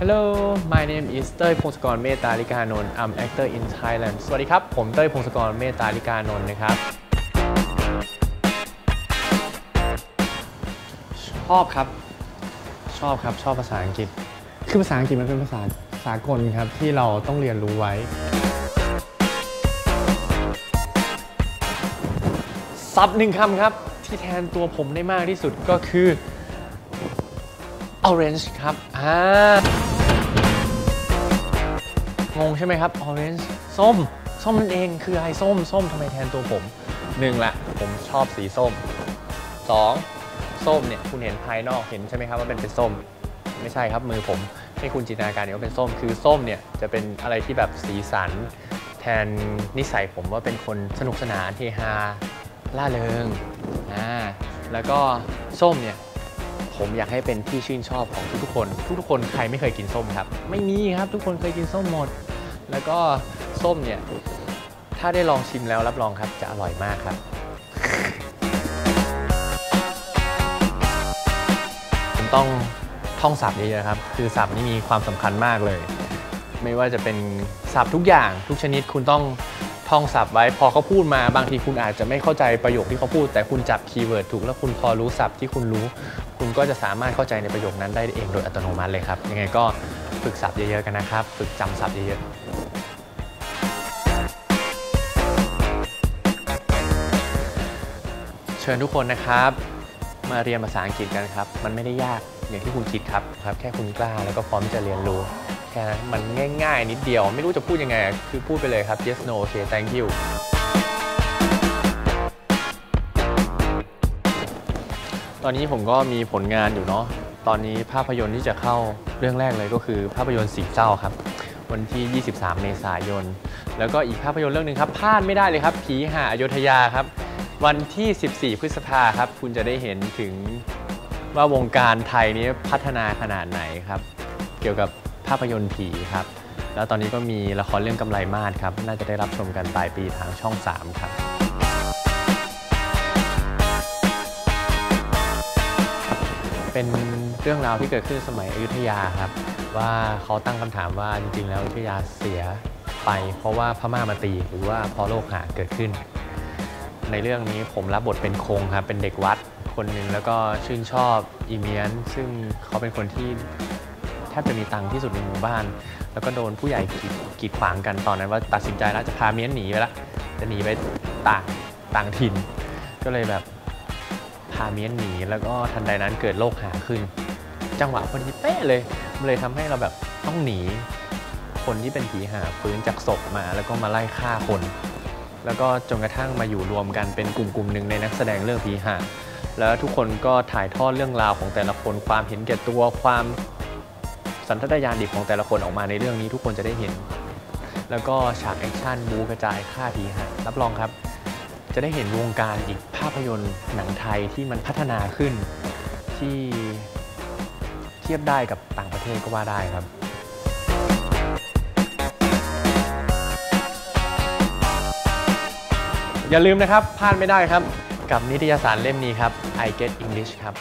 Hello my name is เต้ยพงศกรเมตตาลิกานนท์ I'm actor in Thailand สวัสดีครับ ผมเต้ยพงศกรเมตตาลิกานนท์นะครับชอบครับ ชอบครับชอบภาษาอังกฤษ คือภาษาอังกฤษมันเป็นภาษาสากลครับที่เราต้องเรียนรู้ไว้ ซับหนึ่งคำครับที่แทนตัวผมได้มากที่สุดก็คือ orange ครับอ่างงใช่ไหมครับ orange ส้ม ส้มนั่นเองคืออะไรส้ม ส้มทำไมแทนตัวผมหนึ่งละผมชอบสีส้มสองส้มเนี่ยคุณเห็นภายนอกเห็นใช่ไหมครับว่าเป็นเป็นส้ม ไม่ใช่ครับมือผมให้คุณจินตนาการเนี่ยว่าเป็นส้มคือส้มเนี่ยจะเป็นอะไรที่แบบสีสัน แทนนิสัยผมว่าเป็นคนสนุกสนานเฮฮาล่าเริงอ่าแล้วก็ส้มเนี่ย ผมอยากให้เป็นที่ชื่นชอบของทุกๆคน ทุกๆคนใครไม่เคยกินส้มครับ ไม่มีครับทุกคนเคยกินส้มหมด แล้วก็ส้มเนี่ยถ้าได้ลองชิมแล้วรับรองครับจะอร่อยมากครับผมต้องท่องศัพท์เยอะๆครับ คือศัพท์นี่มีความสำคัญมากเลย ไม่ว่าจะเป็นศัพท์ทุกอย่างทุกชนิดคุณต้อง ท่องศัพท์ไว้ พอเขาพูดมาบางทีคุณอาจจะไม่เข้าใจประโยคที่เขาพูด แต่คุณจับคีย์เวิร์ดถูกแล้วคุณพอรู้ศัพท์ที่คุณรู้ คุณก็จะสามารถเข้าใจในประโยคนั้นได้เองโดยอัตโนมัติเลยครับ ยังไงก็ฝึกศัพท์เยอะๆกันนะครับ ฝึกจำศัพท์เยอะๆ เชิญทุกคนนะครับ มาเรียนภาษาอังกฤษกันครับ มันไม่ได้ยากอย่างที่คุณคิดครับครับ แค่คุณกล้าแล้วก็พร้อมจะเรียนรู้ แค่นั้นมันง่าย ๆ นิดเดียว ไม่รู้จะพูดยังไง คือพูดไปเลยครับ yes no okay thank you ตอนนี้ผมก็มีผลงานอยู่เนาะตอนนี้ภาพยนตร์ที่จะเข้าเรื่องแรกเลยก็คือภาพยนตร์สีเจ้าครับ วันที่ 23 เมษายน แล้วก็อีกภาพยนตร์เรื่องหนึ่งครับพลาดไม่ได้เลยครับผีหาอยุธยาครับ วันที่ 14 พฤษภาครับ คุณจะได้เห็นถึงว่าวงการไทยนี้พัฒนาขนาดไหนครับ เกี่ยวกับ ภาพยนตร์ผีครับ แล้วตอนนี้ก็มีละครเรื่องกำไรมาศครับ น่าจะได้รับชมกันปลายปีทางช่อง 3 ครับ เป็นเรื่องราวที่เกิดขึ้นสมัยอยุธยาครับ ว่าเขาตั้งคำถามว่าจริงๆแล้วอยุธยาเสียไป เพราะว่าพม่ามาตีหรือว่าเพราะโลกหาเกิดขึ้น ในเรื่องนี้ผมรับบทเป็นคงครับเป็นเด็กวัดคนหนึ่งแล้วก็ชื่นชอบอีเมียน ซึ่งเขาเป็นคนที่ ทบจะมีตังค์ที่สุดในหมู่บ้าน แล้วก็โดนผู้ใหญ่กีดกีดขวางกันตอนนั้นว่าตัดสินใจแล้วจะพาเมียนหนีไปละจะหนีไปต่างต่างถิ่น ก็เลยแบบพาเมียนหนีแล้วก็ทันใดนั้นเกิดโรคหาขึ้น จังหวะพอดีเป๊ะเลยมันเลยทำให้เราแบบต้องหนี คนที่เป็นผีหาฟื้นจากศพมาแล้วก็มาไล่ฆ่าคน แล้วก็จนกระทั่งมาอยู่รวมกันเป็นกลุ่มกลุ่มหนึ่งในนักแสดงเรื่องผีหาแล้วทุกคนก็ถ่ายทอดเรื่องราวของแต่ละคนความเห็นแก่ตัวความ สันทัตญาณดิบของแต่ละคนออกมาในเรื่องนี้ทุกคนจะได้เห็น แล้วก็ฉากแอคชั่นบูกระจายฆ่าผีหารับรองครับ จะได้เห็นวงการอีกภาพยนตร์หนังไทยที่มันพัฒนาขึ้นที่เทียบได้กับต่างประเทศก็ว่าได้ครับอย่าลืมนะครับพลาดไม่ได้ครับ กับนิตยสารเล่มนี้ครับ I Get English ครับ